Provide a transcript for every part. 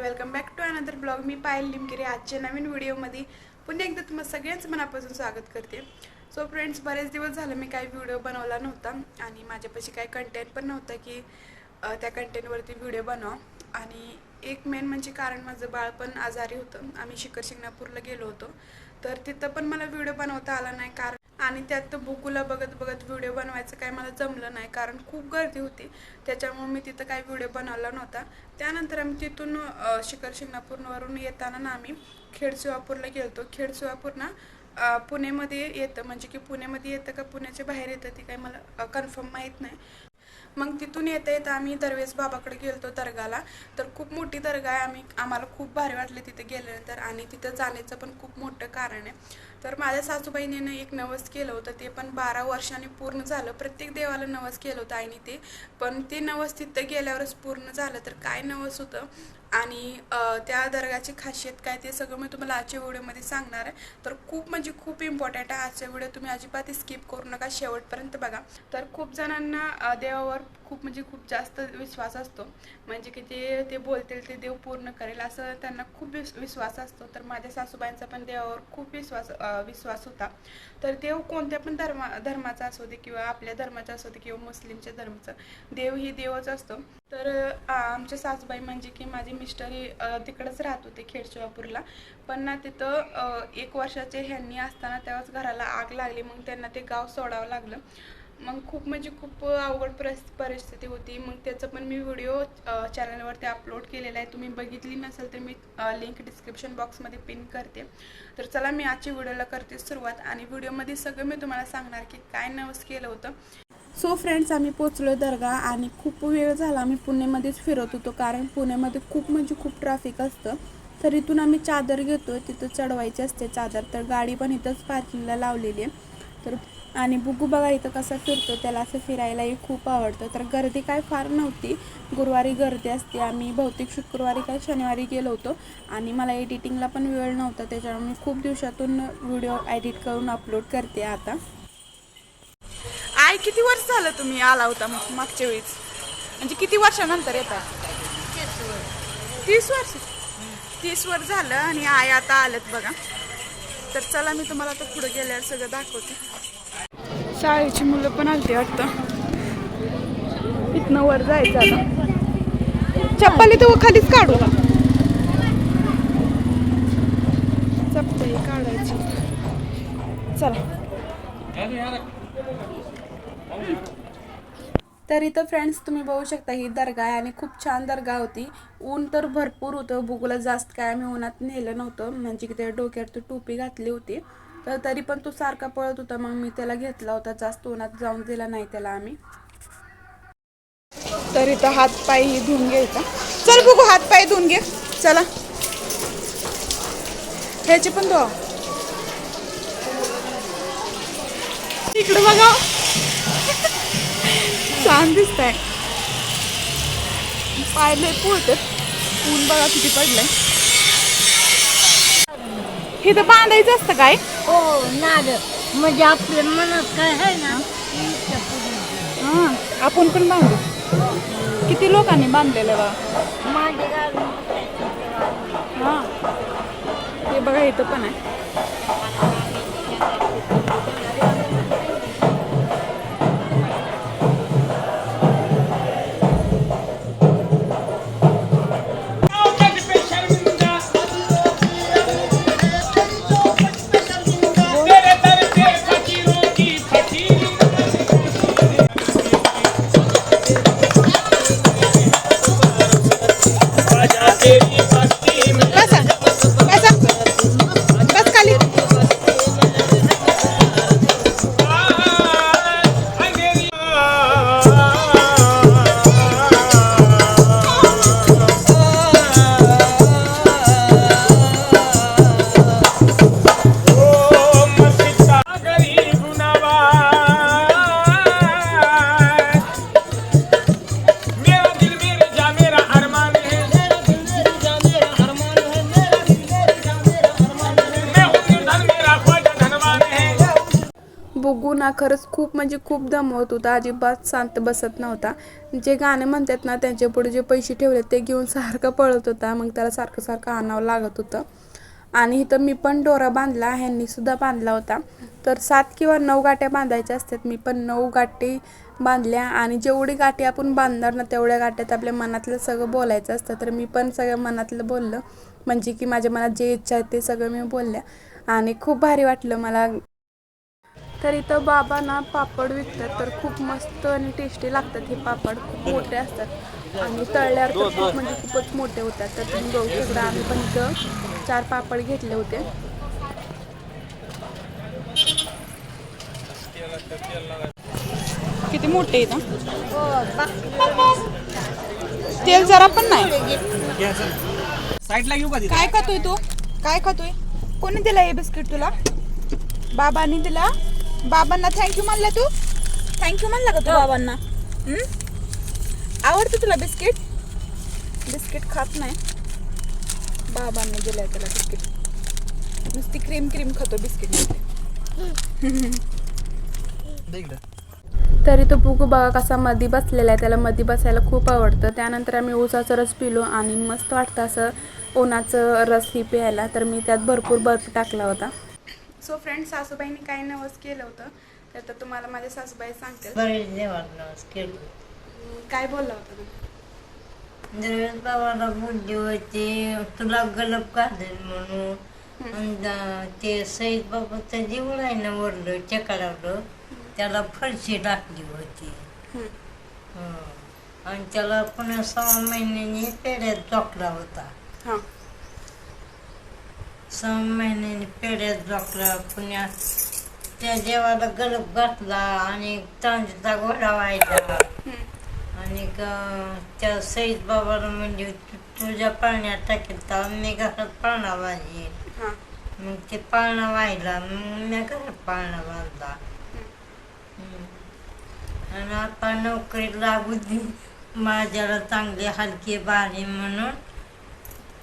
Welcome back to another blog मी पायल लिमगिरी आजच्या नवीन व्हिडिओमध्ये पुन्हा एकदा तुम्हाला सगळ्यांचं मनापासून स्वागत करते. सो फ्रेंड्स बरेच दिवस झालं मी काही व्हिडिओ बनवला नव्हता आणि माझ्यापाशी काही कंटेंट पण नव्हतं की त्या कंटेंटवरती व्हिडिओ बनवा. आणि एक मेन म्हणजे कारण माझं बाळ पण आजारी होतं. आम्ही शिखर शिंगणापूरला गेलो होतो. तर तिथं पण मला व्हिडिओ बनवता आला नाही कारण आणि त्यात बुकूला बघत बघत व्हिडिओ बनवायचं काय मला जमलं नाही. कारण खूप गर्दी होती. त्याच्यामुळे मी तिथं काही व्हिडिओ बनवला नव्हता. त्यानंतर आम्ही तिथून शिखर शिंगणापूरवरून येताना ना आम्ही खेडसिवापूरला गेलो होतो ना पुणेमध्ये येतं. म्हणजे की पुणेमध्ये येतं का पुण्याच्या बाहेर येतं ते काही मला कन्फर्म माहीत नाही. मग तिथून येता येता आम्ही दरवेज बाबाकडे गेलतो दर्गाला. तर खूप मोठी दर्गा आहे. आम्ही आम्हाला खूप भारी वाटले तिथे गेल्यानंतर. आणि तिथं जाण्याचं पण खूप मोठं कारण आहे. तर माझ्या सासूबाईने एक नवस केलं होतं ते पण बारा वर्षांनी पूर्ण झालं. प्रत्येक देवाला नवस केलं होतं आईने ते. पण ते नवस तिथं गेल्यावरच पूर्ण झालं. तर काय नवस होतं? आणि त्या दर्गाची खासियत काय ते सगळं मी तुम्हाला आजच्या व्हिडिओमध्ये सांगणार आहे. तर खूप म्हणजे खूप इम्पॉर्टंट आहे. आजचा व्हिडिओ तुम्ही अजिबात स्किप करू नका. शेवटपर्यंत बघा. तर खूप जणांना देवावर खूप म्हणजे खूप जास्त विश्वास असतो. म्हणजे की ते ते बोलतील ते देव पूर्ण करेल असं त्यांना खूप विश्वास असतो. तर माझ्या सासूबाईंचा पण देवावर खूप विश्वास विश्वास होता. तर देव कोणत्या पण धर्मा धर्माचा असू दे किंवा आपल्या धर्माचा असू दे किंवा मुस्लिमच्या धर्माचा देव ही देवच असतो. तर आमचे सासूबाई म्हणजे की माझे मिस्टर हे तिकडंच राहत होते खेडशिवापूरला. पण ना तिथं एक वर्षाचे ह्यांनी असताना तेव्हाच घराला आग लागली मग त्यांना ते गाव सोडावं लागलं. मग खूप म्हणजे खूप अवघड परिस परिस्थिती होती. मग त्याचं पण मी व्हिडिओ चॅनलवरती अपलोड केलेला आहे. तुम्ही बघितली नसेल तर मी लिंक डिस्क्रिप्शन बॉक्समध्ये पिन करते. तर चला मी आजच्या व्हिडिओला करते सुरुवात. आणि व्हिडिओमध्ये सगळं मी तुम्हाला सांगणार की काय नवस केलं होतं. सो फ्रेंड्स आम्ही पोचलो दर्गा आणि खूप वेळ झाला. आम्ही पुण्यामध्येच फिरत होतो. कारण पुण्यामध्ये खूप म्हणजे खूप ट्रॅफिक असतं. तर इथून आम्ही चादर घेतो तिथं चढवायची असते चादर. तर गाडी पण इथंच पार्किंगला लावलेली आहे. तर आणि बुगू बघा इथं कसा फिरतो त्याला असं फिरायलाही खूप आवडतं. तर गर्दी काय फार नव्हती. गुरुवारी गर्दी असते. आम्ही बहुतेक शुक्रवारी काय शनिवारी गेलो होतो. आणि मला एडिटिंगला पण वेळ नव्हता. त्याच्यामुळे मी खूप दिवसातून व्हिडिओ एडिट करून अपलोड करते आता. आय किती वर्ष झालं तुम्ही आला होता मग मागच्या वेळेस? म्हणजे किती वर्षानंतर येतात तीस वर्ष. तीस वर्ष? झालं आणि आय आता आलेत बघा. तर चला मी तुम्हाला आता पुढे गेल्यावर सगळं दाखवते. शाळेची मुलं पण आलती वाटतं. इथनं वर जायचं आता. चप्पल इथं खालीच काढू. चप्पल काढायची. चला. तर इथं फ्रेंड्स तुम्ही बघू शकता ही दर्गा आहे आणि खूप छान दर्गा होती. ऊन तर भरपूर होतं बुगला जास्त काय आम्ही उन्हात नेलं नव्हतं. म्हणजे की त्या डोक्यावर ती टोपी घातली होती. तर तरी पण तो सारखा पळत होता मग मी त्याला घेतला होता. जास्त उन्हात जाऊन दिला नाही त्याला आम्ही. तर इथं हात पाय ही धुवून घ्यायचा. चल बघू हात पाय धुवून घे. चला. ह्याचे पण धुवा. इकडे बघा. छान दिसत आहे पायले पुळत ऊन बघा किती पडलंय. हे तर बांधायचं असतं काय? हो नाद म्हणजे आपल्या मनात काय आहे ना ते हा आपण पण बांधू. किती लोकांनी बांधलेलं बघा माझे हा. हे बघा इथं पण आहे. बघू ना खरंच खूप म्हणजे खूप दमवत होता अजिबात शांत बसत नव्हता. जे गाणे म्हणतात ना त्यांच्या पुढे जे पैसे ठेवले ते घेऊन सारखं पळत होता. मग त्याला सारखं सारखं आणावं लागत होतं. आणि इथं मी पण डोरा बांधला ह्यांनी सुद्धा बांधला होता. तर सात किंवा नऊ गाठ्या बांधायच्या असतात. मी पण नऊ गाठी बांधल्या. आणि जेवढी गाठी आपण बांधणार ना तेवढ्या गाठ्यात आपल्या मनातलं सगळं बोलायचं असतं. तर मी पण सगळं मनातलं बोललं. म्हणजे की माझ्या मनात जे इच्छा आहे ते सगळं मी बोलल्या. आणि खूप भारी वाटलं मला. तर इथं बाबा ना पापड विकतात तर खूप मस्त आणि टेस्टी लागतात हे पापड. खूप मोठे असतात आणि तळल्यावर तर खूप म्हणजे खूपच मोठे होतात. तर तुम्ही बघू शकता आम्ही पण इथं चार पापड घेतले होते. किती मोठे तेल जरा पण नाही? साईडला घेऊ का काय खातोय तू? काय खातोय? कोणी दिला हे बिस्किट तुला? बाबांनी दिला? बाबांना थँक्यू म्हणला तू? थँक्यू म्हणला का तू बाबांना? हम्म? आवडतं तुला बिस्किट? बिस्किट खात नाही. बाबांनी दिलाय त्याला बिस्किट. नुसती क्रीम क्रीम खातो बिस्किट तरी तो बुगू बघा कसा मधी बसलेला आहे त्याला मधी बसायला खूप आवडतं. त्यानंतर आम्ही ऊसाचा रस पिलो आणि मस्त वाटतं असं उन्हाचं रस ही प्यायला. तर मी त्यात भरपूर बर्फ टाकला होता. सो फ्रेंड सासूबाईंनी काही नवस केलं होतं. तर आता तुम्हाला माझ्या सासूबाई सांगतील. बरेच देवाला केलं काय बोलला होता तुम्ही? दरवेळेस बाबाला बुद्धी होती. तुला गलप काढेल म्हणून. आणि ते सईद बाबाचं जीवन आहे ना वरलं चकारावलं त्याला फरशी टाकली होती. हम्म. हं. आणि त्याला पुन्हा सहा महिन्याने पेड्यात झोकला होता. हां. सहा महिन्याने पेड्यात झोकला पुण्या त्या देवाला गलप घातला आणि तांदूचा घोडा व्हायचा. आणि त्या सईद बाबाला म्हणजे तुझ्या पाळण्यात टाकेल तर मी घरात पाळणा वाजेल हां मग ते पाळणा व्हायला मग मी घरात पाळणा बांधला. आणि आता नोकरी लागू दे माझ्याला चांगले हलके बारी म्हणून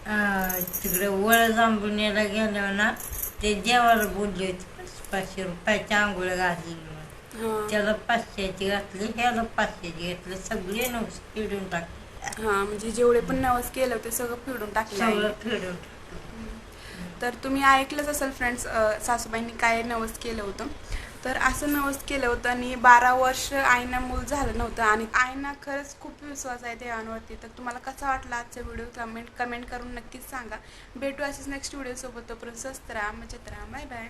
तिकडे वळ जांभुण्याला गेलो ना ते देवाला बोलले होते. पाचशे रुपयाची आंघोळ घातली म्हणून. त्याला पाचशेची घातली ह्याला पाचशेची घातली. सगळे नोट्स पिडून टाकले. हां म्हणजे जेवढे पण नवस केलं ते सगळं फिरून टाकलं. सगळं फिडून तर तुम्ही ऐकलंच असेल फ्रेंड्स सासूबाईंनी काय नवस केलं होतं. तर असं नवस केलं होतं आणि बारा वर्ष आईना मूल झालं नव्हतं आणि आईना खरंच खूप विश्वास आहे देवांवरती. तर तुम्हाला कसा वाटला आजचा व्हिडिओ? कमेंट कमेंट करून नक्कीच सांगा. भेटू असेच नेक्स्ट व्हिडिओसोबत तोपर्यंत स्वस्त राहा मजेत राहा. Bye bye